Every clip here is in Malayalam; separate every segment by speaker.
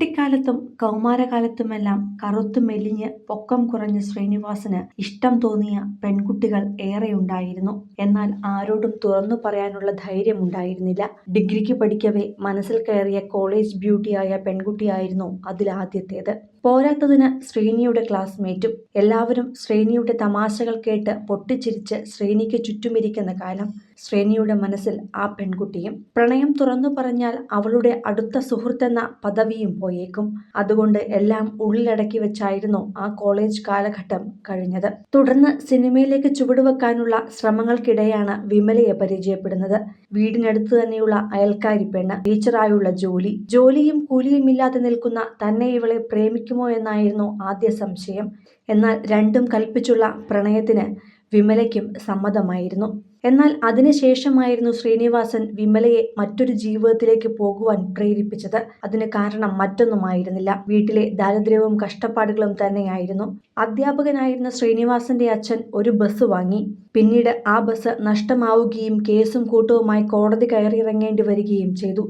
Speaker 1: കുട്ടിക്കാലത്തും കൗമാരകാലത്തുമെല്ലാം കറുത്തു മെലിഞ്ഞ് പൊക്കം കുറഞ്ഞ ശ്രീനിവാസന് ഇഷ്ടം തോന്നിയ പെൺകുട്ടികൾ ഏറെയുണ്ടായിരുന്നു. എന്നാൽ ആരോടും തുറന്നു പറയാനുള്ള ധൈര്യം ഉണ്ടായിരുന്നില്ല ഡിഗ്രിക്ക് പഠിക്കവേ മനസ്സിൽ കയറിയ കോളേജ് ബ്യൂട്ടിയായ പെൺകുട്ടിയായിരുന്നു അതിലാദ്യത്തേത്. പോരാത്തതിന് ശ്രീനിയുടെ ക്ലാസ്മേറ്റും എല്ലാവരും ശ്രീനിയുടെ തമാശകൾ കേട്ട് പൊട്ടിച്ചിരിച്ച് ശ്രീനിക്ക് ചുറ്റുമിരിക്കുന്ന കാലം ശ്രീനിയുടെ മനസ്സിൽ ആ പെൺകുട്ടിയും പ്രണയം തുറന്നു പറഞ്ഞാൽ അവളുടെ അടുത്ത സുഹൃത്തെന്ന പദവിയും പോയേക്കും. അതുകൊണ്ട് എല്ലാം ഉള്ളിലടക്കി വെച്ചായിരുന്നു ആ കോളേജ് കാലഘട്ടം കഴിഞ്ഞത്. തുടർന്ന് സിനിമയിലേക്ക് ചുവടുവെക്കാനുള്ള ശ്രമങ്ങൾക്കിടെയാണ് വിമലയെ പരിചയപ്പെടുന്നത്. വീടിനടുത്ത് തന്നെയുള്ള അയൽക്കാരി പെണ്ണ് ടീച്ചറായുള്ള ജോലി ജോലിയും കൂലിയുമില്ലാതെ നിൽക്കുന്ന തന്നെ ഇവളെ പ്രേമിക്കുമോ എന്നായിരുന്നു ആദ്യ സംശയം. എന്നാൽ രണ്ടും കൽപ്പിച്ചുള്ള പ്രണയത്തിന് വിമലയ്ക്കും സമ്മതമായിരുന്നു. എന്നാൽ അതിനുശേഷമായിരുന്നു ശ്രീനിവാസൻ വിമലയെ മറ്റൊരു ജീവിതത്തിലേക്ക് പോകുവാൻ പ്രേരിപ്പിച്ചത്. അതിന് കാരണം മറ്റൊന്നുമായിരുന്നില്ല. വീട്ടിലെ ദാരിദ്ര്യവും കഷ്ടപ്പാടുകളും തന്നെയായിരുന്നു. അധ്യാപകനായിരുന്ന ശ്രീനിവാസന്റെ അച്ഛൻ ഒരു ബസ് വാങ്ങി. പിന്നീട് ആ ബസ് നഷ്ടമാവുകയും കേസും കൂട്ടവുമായി കോടതി കയറിയിറങ്ങേണ്ടി വരികയും ചെയ്തു.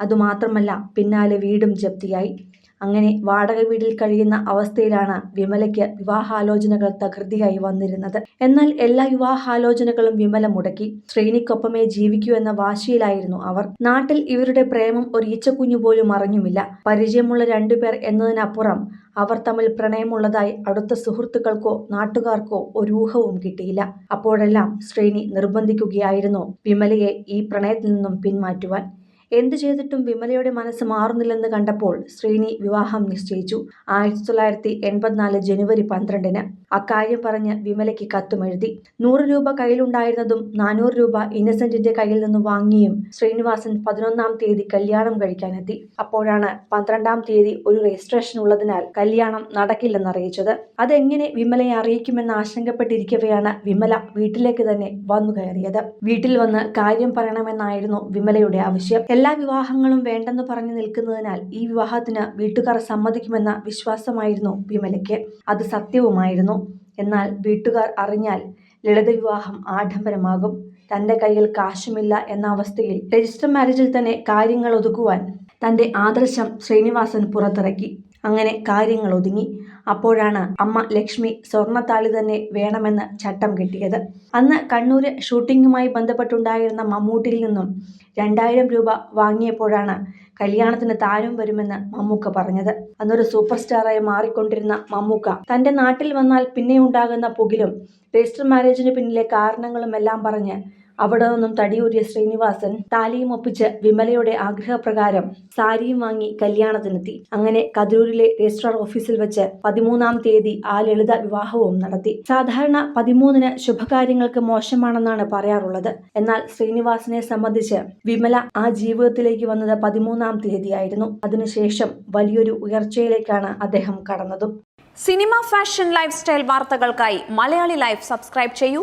Speaker 1: അതുമാത്രമല്ല പിന്നാലെ വീടും ജപ്തിയായി. അങ്ങനെ വാടക വീട്ടിൽ കഴിയുന്ന അവസ്ഥയിലാണ് വിമലയ്ക്ക് വിവാഹാലോചനകൾ തകൃതിയായി വന്നിരുന്നത്. എന്നാൽ എല്ലാ വിവാഹാലോചനകളും വിമല മുടക്കി ശ്രീനിക്കൊപ്പമേ ജീവിക്കൂ എന്ന വാശിയിലായിരുന്നു അവർ. നാട്ടിൽ ഇവരുടെ പ്രേമം ഒരു ഈച്ചക്കുഞ്ഞു പോലും അറിഞ്ഞുമില്ല. പരിചയമുള്ള രണ്ടുപേർ എന്നതിനപ്പുറം അവർ തമ്മിൽ പ്രണയമുള്ളതായി അടുത്ത സുഹൃത്തുക്കൾക്കോ നാട്ടുകാർക്കോ ഒരു ഊഹവും കിട്ടിയില്ല. അപ്പോഴെല്ലാം ശ്രീനി നിർബന്ധിക്കുകയായിരുന്നു വിമലയെ ഈ പ്രണയത്തിൽ നിന്നും പിന്മാറ്റുവാൻ. എന്തു ചെയ്തിട്ടും വിമലയുടെ മനസ്സ് മാറുന്നില്ലെന്ന് കണ്ടപ്പോൾ ശ്രീനി വിവാഹം നിശ്ചയിച്ചു. ആയിരത്തി തൊള്ളായിരത്തി എൺപത്തിനാല് ജനുവരി പന്ത്രണ്ടിന് അക്കാര്യം പറഞ്ഞ് വിമലയ്ക്ക് കത്തുമെഴുതി. നൂറ് രൂപ കയ്യിലുണ്ടായിരുന്നതും നാനൂറ് രൂപ ഇന്നസെന്റിന്റെ കയ്യിൽ നിന്ന് വാങ്ങിയും ശ്രീനിവാസൻ പതിനൊന്നാം തീയതി കല്യാണം കഴിക്കാനെത്തി. അപ്പോഴാണ് പന്ത്രണ്ടാം തീയതി ഒരു രജിസ്ട്രേഷൻ ഉള്ളതിനാൽ കല്യാണം നടക്കില്ലെന്ന് അറിയിച്ചത് അതെങ്ങനെ വിമലയെ അറിയിക്കുമെന്ന് ആശങ്കപ്പെട്ടിരിക്കവെയാണ് വിമല വീട്ടിലേക്ക് തന്നെ വന്നു കയറിയത് വീട്ടിൽ വന്ന് കാര്യം പറയണമെന്നായിരുന്നു വിമലയുടെ ആവശ്യം. എല്ലാ വിവാഹങ്ങളും വേണ്ടെന്ന് പറഞ്ഞു നിൽക്കുന്നതിനാൽ ഈ വിവാഹത്തിന് വീട്ടുകാർ സമ്മതിക്കുമെന്ന വിശ്വാസമായിരുന്നു വിമലയ്ക്ക്. അത് സത്യവുമായിരുന്നു. എന്നാൽ വീട്ടുകാർ അറിഞ്ഞാൽ ലളിത വിവാഹം ആഡംബരമാകും. തന്റെ കയ്യിൽ കാശുമില്ല എന്ന അവസ്ഥയിൽ രജിസ്റ്റർ മാരേജിൽ തന്നെ കാര്യങ്ങൾ ഒതുക്കുവാൻ തന്റെ ആദർശം ശ്രീനിവാസൻ പുറത്തിറക്കി. അങ്ങനെ കാര്യങ്ങൾ ഒതുങ്ങി. അപ്പോഴാണ് അമ്മ ലക്ഷ്മി സ്വർണത്താളി തന്നെ വേണമെന്ന് ചട്ടം കിട്ടിയത്. അന്ന് കണ്ണൂര് ഷൂട്ടിങ്ങുമായി ബന്ധപ്പെട്ടുണ്ടായിരുന്ന മമ്മൂട്ടിയിൽ നിന്നും രണ്ടായിരം രൂപ വാങ്ങിയപ്പോഴാണ് കല്യാണത്തിന് താരം വരുമെന്ന് മമ്മൂക്ക പറഞ്ഞത്. അന്നൊരു സൂപ്പർ സ്റ്റാറായി മാറിക്കൊണ്ടിരുന്ന മമ്മൂക്ക തന്റെ നാട്ടിൽ വന്നാൽ പിന്നെ ഉണ്ടാകുന്ന പുകിലും രജിസ്റ്റർ മാരേജിന് പിന്നിലെ കാരണങ്ങളും എല്ലാം പറഞ്ഞ് അവിടെ നിന്നും തടിയൂരിയ ശ്രീനിവാസൻ താലിയും ഒപ്പിച്ച് വിമലയുടെ ആഗ്രഹപ്രകാരം സാരിയും വാങ്ങി കല്യാണത്തിനെത്തി. അങ്ങനെ കതിരൂരിലെ രജിസ്ട്രാർ ഓഫീസിൽ വെച്ച് പതിമൂന്നാം തീയതി ആ ലളിത വിവാഹവും നടത്തി. സാധാരണ പതിമൂന്നിന് ശുഭകാര്യങ്ങൾക്ക് മോശമാണെന്നാണ് പറയാറുള്ളത്. എന്നാൽ ശ്രീനിവാസനെ സംബന്ധിച്ച് വിമല ആ ജീവിതത്തിലേക്ക് വന്നത് പതിമൂന്നാം തീയതിയായിരുന്നു. അതിനുശേഷം വലിയൊരു ഉയർച്ചയിലേക്കാണ് അദ്ദേഹം കടന്നതും.
Speaker 2: സിനിമ ഫാഷൻ ലൈഫ് സ്റ്റൈൽ വാർത്തകൾക്കായി മലയാളി ലൈഫ് സബ്സ്ക്രൈബ് ചെയ്യൂ.